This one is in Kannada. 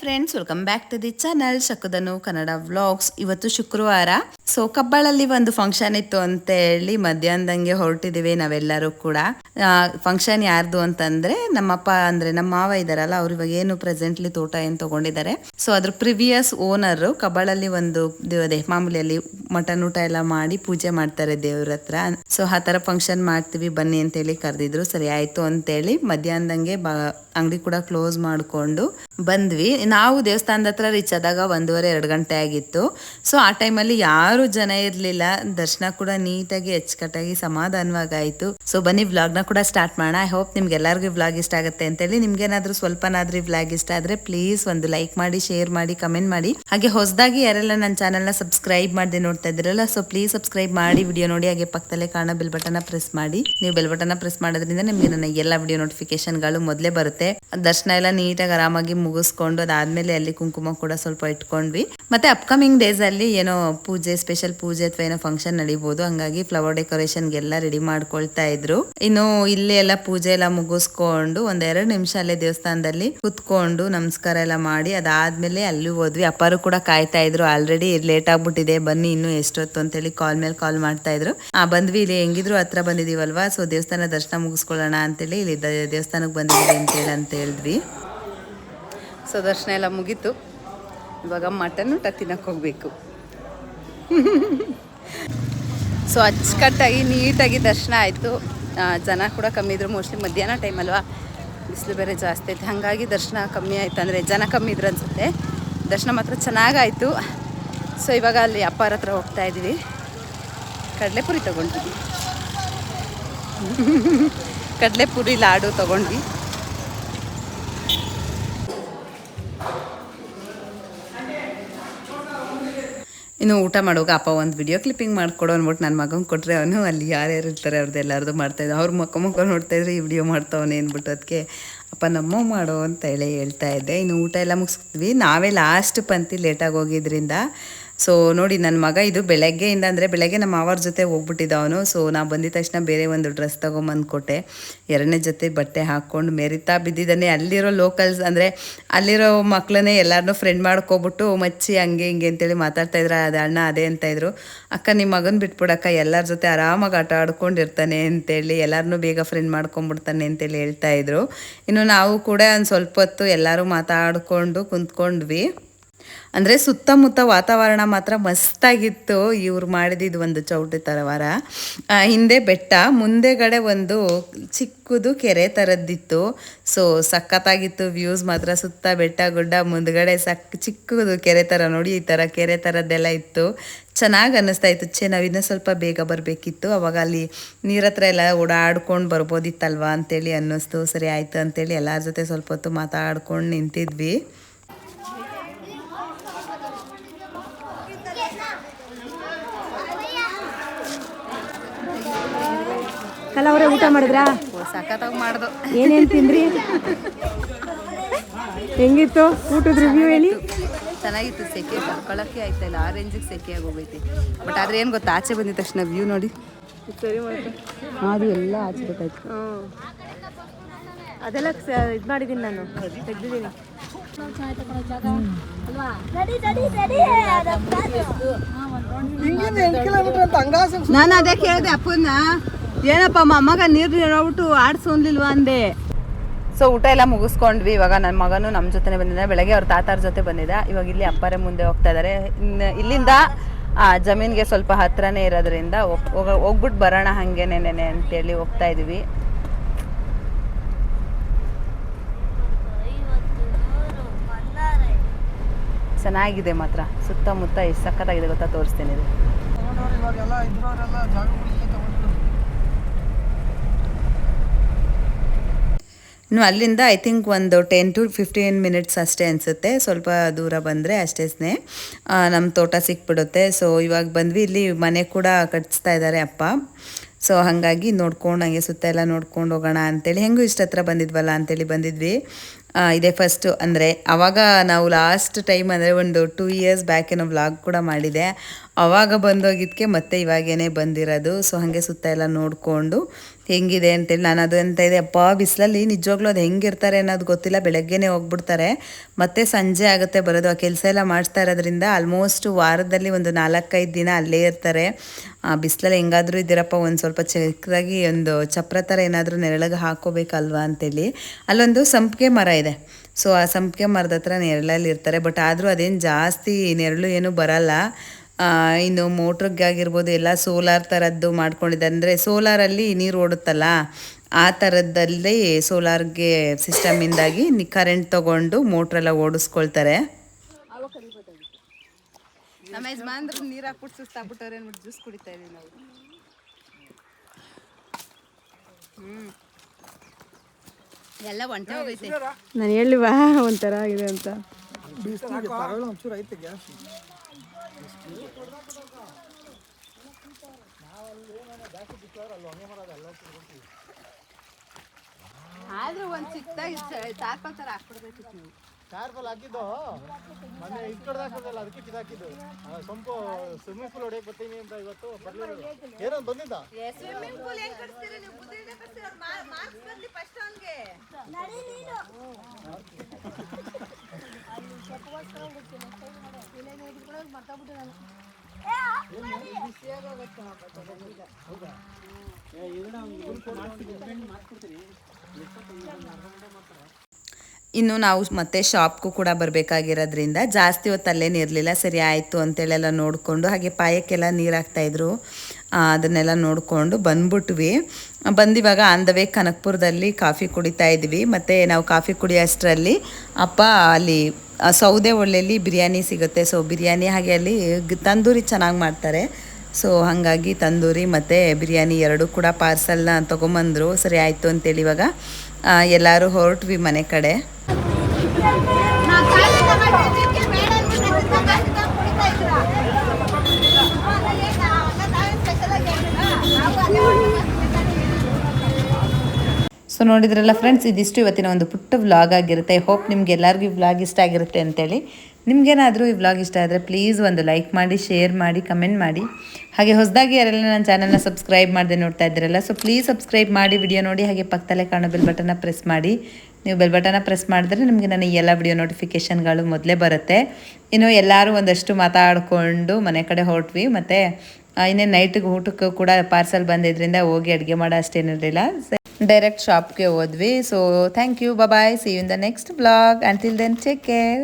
Friends welcome back to the channel ಶಕುದನು Kannada vlogs ಇವತ್ತು ಶುಕ್ರವಾರ ಸೊ ಕಬ್ಬಾಳಲ್ಲಿ ಒಂದು ಫಂಕ್ಷನ್ ಇತ್ತು ಅಂತ ಹೇಳಿ ಮಧ್ಯಾಹ್ನದಂಗೆ ಹೊರಟಿದ್ದೀವಿ ನಾವೆಲ್ಲರೂ ಕೂಡ ಫಂಕ್ಷನ್ ಯಾರ್ದು ಅಂತಂದ್ರೆ ನಮ್ಮಪ್ಪ ಅಂದ್ರೆ ನಮ್ಮ ಮಾವ ಇದಾರಲ್ಲ ಅವ್ರು ಇವಾಗ ಏನು ಪ್ರೆಸೆಂಟ್ಲಿ ತೋಟ ಏನು ತಗೊಂಡಿದ್ದಾರೆ ಸೊ ಅದ್ರ ಪ್ರಿವಿಯಸ್ ಓನರ್ ಕಬ್ಬಾಳಲ್ಲಿ ಒಂದು ಅದೇ ಮಾಮೂಲಿಯಲ್ಲಿ ಮಟನ್ ಊಟ ಎಲ್ಲ ಮಾಡಿ ಪೂಜೆ ಮಾಡ್ತಾರೆ ದೇವ್ರ ಹತ್ರ. ಸೊ ಆ ತರ ಫಂಕ್ಷನ್ ಮಾಡ್ತೀವಿ ಬನ್ನಿ ಅಂತ ಹೇಳಿ ಕರೆದಿದ್ರು. ಸರಿ, ಆಯ್ತು ಅಂತೇಳಿ ಮಧ್ಯಾಹ್ನದಂಗೆ ಬ ಅಂಗಡಿ ಕೂಡ ಕ್ಲೋಸ್ ಮಾಡಿಕೊಂಡು ಬಂದ್ವಿ. ನಾವು ದೇವಸ್ಥಾನದ ಹತ್ರ ರೀಚ್ ಆದಾಗ ಒಂದೂವರೆ, ಎರಡು ಗಂಟೆ ಆಗಿತ್ತು. ಸೊ ಆ ಟೈಮಲ್ಲಿ ಯಾರು ಜನ ಇರಲಿಲ್ಲ. ದರ್ಶನ ಕೂಡ ನೀಟಾಗಿ, ಅಚ್ಚುಕಟ್ಟಾಗಿ ಸಮಾಧಾನವಾಗಿ ಆಯಿತು ಸೊ ಬನ್ನಿ ವ್ಲಾಗ್ನ ಕೂಡ ಸ್ಟಾರ್ಟ್ ಮಾಡೋಣ. ಐ ಹೋಪ್ ನಿಮ್ಗೆ ಎಲ್ಲರಿಗೂ ವ್ಲಾಗ್ ಇಷ್ಟ ಆಗುತ್ತೆ ಅಂತೇಳಿ. ನಿಮ್ಗೇನಾದರೂ ಸ್ವಲ್ಪನಾದ್ರೂ ವ್ಲಾಗ್ ಇಷ್ಟ ಆದ್ರೆ ಪ್ಲೀಸ್ ಒಂದು ಲೈಕ್ ಮಾಡಿ ಶೇರ್ ಮಾಡಿ ಕಮೆಂಟ್ ಮಾಡಿ. ಹಾಗೆ ಹೊಸದಾಗಿ ಯಾರೆಲ್ಲ ನನ್ನ ಚಾನಲ್ನ ಸಬ್ಸ್ಕ್ರೈಬ್ ಮಾಡದೆ ನೋಡ್ತಾ ಇದ್ರಲ್ಲ ಸೊ ಪ್ಲೀಸ್ ಸಬ್ಸ್ಕ್ರೈಬ್ ಮಾಡಿ ವಿಡಿಯೋ ನೋಡಿ. ಹಾಗೆ ಪಕ್ಕದಲ್ಲೇ ಕಾಣೋ ಬೆಲ್ ಬಟನ್ ಪ್ರೆಸ್ ಮಾಡಿ. ನೀವು ಬೆಲ್ ಬಟನ್ ಪ್ರೆಸ್ ಮಾಡೋದ್ರಿಂದ ನಿಮಗೆ ನನ್ನ ಎಲ್ಲ ವಿಡಿಯೋ ನೋಟಿಫಿಕೇಶನ್ಗಳು ಮೊದಲೇ ಬರುತ್ತೆ. ದರ್ಶನ ಎಲ್ಲ ನೀಟಾಗಿ ಆರಾಮಾಗಿ ಮುಗಿಸ್ಕೊಂಡು ಅದಾದ್ಮೇಲೆ ಅಲ್ಲಿ ಕುಂಕುಮ ಕೂಡ ಸ್ವಲ್ಪ ಇಟ್ಕೊಂಡ್ವಿ. ಮತ್ತೆ ಅಪ್ಕಮಿಂಗ್ ಡೇಸ್ ಅಲ್ಲಿ ಏನೋ ಪೂಜೆ ಸ್ಪೆಷಲ್ ಪೂಜೆ ಅಥವಾ ಏನೋ ಫಂಕ್ಷನ್ ನಡೀಬಹುದು ಹಂಗಾಗಿ ಫ್ಲವರ್ ಡೆಕೋರೇಷನ್ ಎಲ್ಲ ರೆಡಿ ಮಾಡ್ಕೊಳ್ತಾ ಇದ್ರು. ಇನ್ನು ಇಲ್ಲಿ ಎಲ್ಲ ಪೂಜೆ ಎಲ್ಲ ಮುಗಿಸ್ಕೊಂಡು ಒಂದೆರಡು ನಿಮಿಷ ಅಲ್ಲೇ ದೇವಸ್ಥಾನದಲ್ಲಿ ಕುತ್ಕೊಂಡು ನಮಸ್ಕಾರ ಎಲ್ಲ ಮಾಡಿ ಅದಾದ್ಮೇಲೆ ಅಲ್ಲಿ ಹೋದ್ವಿ. ಅಪ್ಪರು ಕೂಡ ಕಾಯ್ತಾ ಇದ್ರು. ಆಲ್ರೆಡಿ ಲೇಟ್ ಆಗ್ಬಿಟ್ಟಿದೆ. ಬನ್ನಿ ಇನ್ನು ಎಷ್ಟೊತ್ತು ಅಂತೇಳಿ ಕಾಲ್ ಮೇಲೆ ಕಾಲ್ ಮಾಡ್ತಾ ಇದ್ರು. ಆ, ಬಂದ್ವಿ ಇಲ್ಲಿ. ಹೆಂಗಿದ್ರು ಹತ್ರ ಬಂದಿದೀವಲ್ವಾ? ಸೊ ದೇವಸ್ಥಾನ ದರ್ಶನ ಮುಗಿಸ್ಕೊಳ್ಳೋಣ ಅಂತೇಳಿ ಇಲ್ಲಿ ದೇವಸ್ಥಾನಕ್ಕೆ ಬಂದಿದ್ದೀವಿ ಅಂತೇಳಿ ಅಂತ ಹೇಳಿದ್ವಿ. ಸೊ ದರ್ಶನ ಎಲ್ಲ ಮುಗೀತು. ಇವಾಗ ಮಟನ್ ಊಟ ತಿನ್ನಕ್ಕೆ ಹೋಗಬೇಕು. ಸೊ ಅಚ್ಚುಕಟ್ಟಾಗಿ ನೀಟಾಗಿ ದರ್ಶನ ಆಯಿತು. ಜನ ಕೂಡ ಕಮ್ಮಿ ಇದ್ರು. ಮೋಸ್ಟ್ಲಿ ಮಧ್ಯಾಹ್ನ ಟೈಮ್ ಅಲ್ವಾ? ಬಿಸಿಲು ಬೇರೆ ಜಾಸ್ತಿ ಐತೆ ಹಾಗಾಗಿ ದರ್ಶನ ಕಮ್ಮಿ ಆಯ್ತು ಅಂದರೆ ಜನ ಕಮ್ಮಿ ಇದ್ರು ಅನ್ಸುತ್ತೆ. ದರ್ಶನ ಮಾತ್ರ ಚೆನ್ನಾಗಾಯಿತು. ಸೊ ಇವಾಗ ಅಲ್ಲಿ ಅಪ್ಪಾರ ಹತ್ರ ಹೋಗ್ತಾ ಇದ್ದೀವಿ. ಕಡಲೆಪುರಿ ತಗೊಂಡ್ವಿ. ಕಡಲೆಪುರಿ ಲಾಡು ತಗೊಂಡ್ವಿ. ಇನ್ನು ಊಟ ಮಾಡುವಾಗ ಅಪ್ಪ ಒಂದು ವಿಡಿಯೋ ಕ್ಲಿಪ್ಪಿಂಗ್ ಮಾಡ್ಕೊಡು ಅಂದ್ಬಿಟ್ಟು ನನ್ನ ಮಗನ ಕೊಟ್ಟರೆ ಅವನು ಅಲ್ಲಿ ಯಾರ್ಯಾರು ಇರ್ತಾರೆ ಅವ್ರದ್ದು ಎಲ್ಲರದು ಮಾಡ್ತಾಯಿದ್ದೆ ಅವ್ರ ಮುಖ ಮುಖ ನೋಡ್ತಾ ಇದ್ರೆ ಈ ವಿಡಿಯೋ ಮಾಡ್ತಾವನೆ ಅಂದ್ಬಿಟ್ಟು ಅದಕ್ಕೆ ಅಪ್ಪ ನಮ್ಮ ಮಾಡು ಅಂತ ಹೇಳಿ ಹೇಳ್ತಾ ಇದ್ದೆ. ಇನ್ನು ಊಟ ಎಲ್ಲ ಮುಗಿಸ್ತೀವಿ ನಾವೇ ಲಾಸ್ಟ್ ಪಂಕ್ತಿ ಲೇಟಾಗಿ ಹೋಗಿದ್ರಿಂದ ಸೊ ನೋಡಿ ನನ್ನ ಮಗ ಇದು ಬೆಳಗ್ಗೆಯಿಂದ ಅಂದರೆ ಬೆಳಗ್ಗೆ ನಮ್ಮ ಮಾವರ ಜೊತೆ ಹೋಗ್ಬಿಟ್ಟಿದ್ದ ಅವನು. ಸೊ ನಾ ಬಂದಿದ ತಕ್ಷಣ ಬೇರೆ ಒಂದು ಡ್ರೆಸ್ ತೊಗೊಂಬಂದು ಕೊಟ್ಟೆ. ಎರಡನೇ ಜೊತೆ ಬಟ್ಟೆ ಹಾಕ್ಕೊಂಡು ಮೆರಿತಾ ಬಿದ್ದಿದ್ದಾನೆ. ಅಲ್ಲಿರೋ ಲೋಕಲ್ಸ್ ಅಂದರೆ ಅಲ್ಲಿರೋ ಮಕ್ಕಳನ್ನೇ ಎಲ್ಲರನ್ನೂ ಫ್ರೆಂಡ್ ಮಾಡ್ಕೊಬಿಟ್ಟು ಮಚ್ಚಿ, ಹಂಗೆ, ಹಿಂಗೆ ಅಂತೇಳಿ ಮಾತಾಡ್ತಾ ಇದ್ರು. ಅದು ಅಣ್ಣ ಅದೇ ಅಂತ ಇದ್ರು. ಅಕ್ಕ ನಿಮ್ಮ ಮಗನ ಬಿಟ್ಬಿಡಕ್ಕ. ಎಲ್ಲರ ಜೊತೆ ಆರಾಮಾಗಿ ಆಟ ಆಡ್ಕೊಂಡಿರ್ತಾನೆ ಅಂತೇಳಿ ಎಲ್ಲರನ್ನೂ ಬೇಗ ಫ್ರೆಂಡ್ ಮಾಡ್ಕೊಂಬಿಡ್ತಾನೆ ಅಂತೇಳಿ ಹೇಳ್ತಾ ಇದ್ರು. ಇನ್ನು ನಾವು ಕೂಡ ಒಂದು ಸ್ವಲ್ಪ ಹೊತ್ತು ಎಲ್ಲರೂ ಮಾತಾಡಿಕೊಂಡು ಕುಂತ್ಕೊಂಡ್ವಿ. ಅಂದರೆ ಸುತ್ತಮುತ್ತ ವಾತಾವರಣ ಮಾತ್ರ ಮಸ್ತಾಗಿತ್ತು ಇವ್ರು ಮಾಡಿದ್ದು ಒಂದು ಚೌಟಿ ತರವಾರ. ಹಿಂದೆ ಬೆಟ್ಟ, ಮುಂದೆಗಡೆ ಒಂದು ಚಿಕ್ಕದು ಕೆರೆ ಥರದ್ದಿತ್ತು ಸೊ ಸಖತ್ತಾಗಿತ್ತು ವ್ಯೂಸ್ ಮಾತ್ರ. ಸುತ್ತ ಬೆಟ್ಟ, ಗುಡ್ಡ, ಮುಂದ್ಗಡೆ ಸಕ್, ಚಿಕ್ಕದು ಕೆರೆ ಥರ ನೋಡಿ ಈ ಥರ ಕೆರೆ ಥರದ್ದೆಲ್ಲ ಇತ್ತು. ಚೆನ್ನಾಗಿ ಅನ್ನಿಸ್ತಾ ಇತ್ತು. ಚೆ ನಾವು ಇನ್ನೂ ಸ್ವಲ್ಪ ಬೇಗ ಬರಬೇಕಿತ್ತು. ಅವಾಗ ಅಲ್ಲಿ ನೀರ ಹತ್ರ ಎಲ್ಲ ಓಡಾಡ್ಕೊಂಡು ಬರ್ಬೋದಿತ್ತಲ್ವಾ ಅಂತೇಳಿ ಅನ್ನಿಸ್ತು. ಸರಿ, ಆಯಿತು ಅಂತೇಳಿ ಎಲ್ಲರ ಜೊತೆ ಸ್ವಲ್ಪ ಹೊತ್ತು ಮಾತಾಡ್ಕೊಂಡು ನಿಂತಿದ್ವಿ. ಅಲ್ಲ ಅವರೇ ಊಟ ಮಾಡಿದ್ರಾ? ಸಖತ್ತಾಗಿ ಮಾಡ್ದು. ಏನೇನು ತಿಂದ್ರಿ? ಹೆಂಗಿತ್ತು ಊಟದ ರಿವ್ಯೂ ಹೇಳಿ? ಚೆನ್ನಾಗಿತ್ತು ಸೆಕೆ ತಡ್ಕೊಳಕ್ಕೆ ಆಯ್ತಾ ಇಲ್ಲ? ಆ ರೇಂಜಿಗೆ ಸೆಕೆ ಆಗೋಗೈತೆ. ಬಟ್ ಆದ್ರೆ ಏನು ಗೊತ್ತಾ ಆಚೆ ಬಂದಿದ ತಕ್ಷಣ ವ್ಯೂ ನೋಡಿ. ಸರಿ ಅದು ಎಲ್ಲ ಆಚೆ ಬೇಕಾಯ್ತು ಅದೆಲ್ಲ ಇದು ಮಾಡಿದ್ದೀನಿ ನಾನು. ತೆಗ್ದಿದ್ದೀನಿ ನಾನು ಅದೇ ಕೇಳಿದೆ ಅಪ್ಪನ ಏನಪ್ಪ ಅಮ್ಮಗ ನೀರು ನೀರೋಗ್ಬಿಟ್ಟು ಆಡ್ಸೋನ್ಲಿಲ್ವಾ ಅಂದೆ. ಸೊ ಊಟ ಎಲ್ಲ ಮುಗಿಸ್ಕೊಂಡ್ವಿ. ಇವಾಗ ನನ್ನ ಮಗನು ನಮ್ಮ ಜೊತೆನೆ ಬಂದಿದ್ದಾನೆ ಬೆಳಗ್ಗೆ ಅವ್ರ ತಾತಾರ ಜೊತೆ ಬಂದಿದ್ದ ಇವಾಗ ಇಲ್ಲಿ ಅಪ್ಪರೇ ಮುಂದೆ ಹೋಗ್ತಾ ಇದ್ದಾರೆ ಇನ್ನು ಇಲ್ಲಿಂದ ಆ ಜಮೀನ್ಗೆ ಸ್ವಲ್ಪ ಹತ್ರನೇ ಇರೋದ್ರಿಂದ ಹೋಗ್- ಹೋಗ- ಹೋಗ್ಬಿಟ್ಟು ಬರೋಣ ಹಂಗೇನೇನೆ ಅಂತೇಳಿ ಹೋಗ್ತಾ ಇದೀವಿ. ಚೆನ್ನಾಗಿದೆ ಮಾತ್ರ. ಸುತ್ತಮುತ್ತ ಎಷ್ಟು ಸಖತ್ತಾಗಿದೆ ಗೊತ್ತಾ ತೋರಿಸ್ತೀನಿ ಇದು. ಇನ್ನು ಅಲ್ಲಿಂದ ಐ ಥಿಂಕ್ ಒಂದು ಟೆನ್ ಟು ಫಿಫ್ಟೀನ್ ಮಿನಿಟ್ಸ್ ಅಷ್ಟೇ ಅನಿಸುತ್ತೆ. ಸ್ವಲ್ಪ ದೂರ ಬಂದರೆ ಅಷ್ಟೇ ನಮ್ಮ ತೋಟ ಸಿಕ್ಬಿಡುತ್ತೆ. ಸೊ ಇವಾಗ ಬಂದ್ವಿ. ಇಲ್ಲಿ ಮನೆ ಕೂಡ ಕಟ್ಸ್ತಾ ಇದ್ದಾರೆ ಅಪ್ಪ. ಸೊ ಹಾಗಾಗಿ ನೋಡ್ಕೊಂಡು ಹಂಗೆ ಸುತ್ತ ಎಲ್ಲ ನೋಡ್ಕೊಂಡು ಹೋಗೋಣ ಅಂತೇಳಿ. ಹೆಂಗೂ ಇಷ್ಟ ಹತ್ರ ಬಂದಿದ್ವಲ್ಲ ಅಂತೇಳಿ ಬಂದಿದ್ವಿ. ಇದೇ ಫಸ್ಟು ಅಂದರೆ ಅವಾಗ ನಾವು ಲಾಸ್ಟ್ ಟೈಮ್ ಅಂದರೆ ಒಂದು ಟೂ ಇಯರ್ಸ್ ಬ್ಯಾಕ್ ಏನೋ ವ್ಲಾಗ್ ಕೂಡ ಮಾಡಿದೆ. ಅವಾಗ ಬಂದೋಗಿದ್ದಕ್ಕೆ ಮತ್ತೆ ಇವಾಗೇನೆ ಬಂದಿರೋದು. ಸೊ ಹಾಗೆ ಸುತ್ತ ಎಲ್ಲ ನೋಡಿಕೊಂಡು ಹೆಂಗಿದೆ ಅಂತೇಳಿ ನಾನು ಅದು ಅಂತ ಇದೆ. ಅಪ್ಪ, ಬಿಸಿಲಲ್ಲಿ ನಿಜವಾಗ್ಲೂ ಅದು ಹೆಂಗಿರ್ತಾರೆ ಅನ್ನೋದು ಗೊತ್ತಿಲ್ಲ. ಬೆಳಗ್ಗೆನೇ ಹೋಗ್ಬಿಡ್ತಾರೆ. ಮತ್ತೆ ಸಂಜೆ ಆಗುತ್ತೆ ಬರೋದು. ಆ ಕೆಲಸ ಎಲ್ಲ ಮಾಡಿಸ್ತಾ ಇರೋದ್ರಿಂದ ಆಲ್ಮೋಸ್ಟ್ ವಾರದಲ್ಲಿ ಒಂದು ನಾಲ್ಕೈದು ದಿನ ಅಲ್ಲೇ ಇರ್ತಾರೆ. ಆ, ಬಿಸಿಲಲ್ಲಿ ಹೆಂಗಾದರೂ ಇದ್ದೀರಪ್ಪ, ಒಂದು ಸ್ವಲ್ಪ ಚಿಕ್ಕದಾಗಿ ಒಂದು ಚಪ್ರ ಥರ ಏನಾದರೂ ನೆರಳಿಗೆ ಹಾಕೋಬೇಕಲ್ವಾ ಅಂತೇಳಿ. ಅಲ್ಲೊಂದು ಸಂಪಿಗೆ ಮರ ಇದೆ. ಸೊ ಆ ಸಂಪಿಗೆ ಮರದ ಹತ್ರ ನೆರಳಲ್ಲಿ ಇರ್ತಾರೆ. ಬಟ್ ಆದರೂ ಅದೇನು ಜಾಸ್ತಿ ನೆರಳು ಏನು ಬರಲ್ಲ. ಇನ್ನು ಮೋಟ್ರಿಗೆ ಆಗಿರ್ಬೋದು ಎಲ್ಲ ಸೋಲಾರ್ ಥರದ್ದು ಮಾಡ್ಕೊಂಡಿದ್ದಾರೆ ಅಂದರೆ ಸೋಲಾರಲ್ಲಿ ನೀರು ಓಡುತ್ತಲ್ಲ ಆ ಥರದ್ದಲ್ಲಿ ಸೋಲಾರ್ಗೆ ಸಿಸ್ಟಮಿಂದಾಗಿ ಕರೆಂಟ್ ತೊಗೊಂಡು ಮೋಟ್ರೆಲ್ಲ ಓಡಿಸ್ಕೊಳ್ತಾರೆ. ನಮ್ಮ ಯಜಮಾನ್ರು ನೀರು ಹಾಕ್ಬಿಟ್ಟು ಸುಸ್ತಾಗ್ಬಿಟ್ಟವ್ರೆ ಅಂದ್ಬಿಟ್ಟು ಜ್ಯೂಸ್ ಕುಡಿತಾ ಇದೀವಿ ನಾವು. ಎಲ್ಲ ಒಂಟೆ ಹೋಗೈತೆ. ನಾನು ಹೇಳಿವಾ ಒಂಥರ ಆಗಿದೆ ಅಂತ. ಆದ್ರೂ ಒಂದ್ ಚಿಕ್ಕದಾಗಿ ಚಾರ್ಪಲ್ ತರ ಹಾಕ್ಬಿಡ್ಬೇಕಿತ್ತು ನೀವು ಚಾರ್ಪಲ್ ಹಾಕಿದ್ದು ಮೊನ್ನೆ ಹಾಕೋದಲ್ಲ ಅದಕ್ಕೆ ಇದು ಹಾಕಿದ್ದು. ಆ, ಸ್ವಿಮ್ಮಿಂಗ್ ಪೂಲ್ ಹೊಡೆಯಕ್ ಬರ್ತೀನಿ ಅಂತ ಇವತ್ತು ಬರ್ಲಿಲ್ಲ. ಏನೋ ಬಂದಿದ್ದ? ಸ್ವಿಮ್ಮಿಂಗ್ ಪೂಲ್ ಏನ್ ಕಟ್ತೀರಿ ನೀವು? ಕಟ್ಸ್ತೀರಿ ಅವ್ರ್ ನಡಿ ನೀನು. ಇನ್ನು ನಾವು ಮತ್ತೆ ಶಾಪ್ಗೂ ಕೂಡ ಬರಬೇಕಾಗಿರೋದ್ರಿಂದ ಜಾಸ್ತಿ ಹೊತ್ತು ಅಲ್ಲೇನು ಇರಲಿಲ್ಲ ಸರಿ ಆಯಿತು ಅಂತೇಳೆಲ್ಲ ನೋಡಿಕೊಂಡು ಹಾಗೆ ಪಾಯಕ್ಕೆಲ್ಲ ನೀರು ಹಾಕ್ತಾಯಿದ್ರು ಅದನ್ನೆಲ್ಲ ನೋಡಿಕೊಂಡು ಬಂದ್ಬಿಟ್ವಿ. ಬಂದಿವಾಗ ಆನ್ ದ ವೇ ಕನಕ್ಪುರದಲ್ಲಿ ಕಾಫಿ ಕುಡಿತಾ ಇದ್ವಿ. ಮತ್ತು ನಾವು ಕಾಫಿ ಕುಡಿಯೋಷ್ಟರಲ್ಲಿ ಅಪ್ಪ ಅಲ್ಲಿ ಸೌದೆ ಒಳ್ಳೆಯಲ್ಲಿ ಬಿರಿಯಾನಿ ಸಿಗುತ್ತೆ. ಸೊ ಬಿರಿಯಾನಿ ಹಾಗೆ ಅಲ್ಲಿ ತಂದೂರಿ ಚೆನ್ನಾಗಿ ಮಾಡ್ತಾರೆ. ಸೊ ಹಾಗಾಗಿ ತಂದೂರಿ ಮತ್ತು ಬಿರಿಯಾನಿ ಎರಡೂ ಕೂಡ ಪಾರ್ಸಲ್ನ ತೊಗೊಂಬಂದರು. ಸರಿ, ಆಯಿತು ಅಂತೇಳಿ ಇವಾಗ ಎಲ್ಲರೂ ಹೊರಟ್ವಿ ಮನೆ ಕಡೆ. ಸೊ ನೋಡಿದ್ರಲ್ಲ ಫ್ರೆಂಡ್ಸ್ ಇದಿಷ್ಟು ಇವತ್ತಿನ ಒಂದು ಪುಟ್ಟ ವ್ಲಾಗ್ ಆಗಿರುತ್ತೆ. ಐ ಹೋಪ್ ನಿಮ್ಗೆ ಎಲ್ಲರಿಗೂ ಈ ವ್ಲಾಗ್ ಇಷ್ಟ ಆಗಿರುತ್ತೆ ಅಂತೇಳಿ. ನಿಮಗೇನಾದರೂ ಈ ವ್ಲಾಗ್ ಇಷ್ಟ ಆದರೆ ಪ್ಲೀಸ್ ಒಂದು ಲೈಕ್ ಮಾಡಿ ಶೇರ್ ಮಾಡಿ ಕಮೆಂಟ್ ಮಾಡಿ. ಹಾಗೆ ಹೊಸದಾಗಿ ಯಾರೆಲ್ಲ ನನ್ನ ಚಾನಲ್ನ ಸಬ್ಸ್ಕ್ರೈಬ್ ಮಾಡದೆ ನೋಡ್ತಾ ಇದ್ದೀರಲ್ಲ ಸೊ ಪ್ಲೀಸ್ ಸಬ್ಸ್ಕ್ರೈಬ್ ಮಾಡಿ ವಿಡಿಯೋ ನೋಡಿ, ಹಾಗೆ ಪಕ್ಕದಲ್ಲೇ ಕಾಣೋ ಬೆಲ್ ಬಟನ್ನ ಪ್ರೆಸ್ ಮಾಡಿ. ನೀವು ಬೆಲ್ ಬಟನ್ನ ಪ್ರೆಸ್ ಮಾಡಿದ್ರೆ ನಿಮಗೆ ನನ್ನ ಎಲ್ಲ ವಿಡಿಯೋ ನೋಟಿಫಿಕೇಷನ್ಗಳು ಮೊದಲೇ ಬರುತ್ತೆ. ಇನ್ನು ಎಲ್ಲರೂ ಒಂದಷ್ಟು ಮಾತಾಡಿಕೊಂಡು ಮನೆ ಕಡೆ ಹೊರಟ್ವಿ. ಮತ್ತು ಇನ್ನೇನು ನೈಟಿಗೆ ಊಟಕ್ಕೂ ಕೂಡ ಪಾರ್ಸಲ್ ಬಂದಿದ್ದರಿಂದ ಹೋಗಿ ಅಡುಗೆ ಮಾಡೋ ಅಷ್ಟೇನಿರಲಿಲ್ಲ. ಡೈರೆಕ್ಟ್ ಶಾಪ್ಗೆ ಹೋದ್ವಿ so thank you bye see you in the next vlog until then take care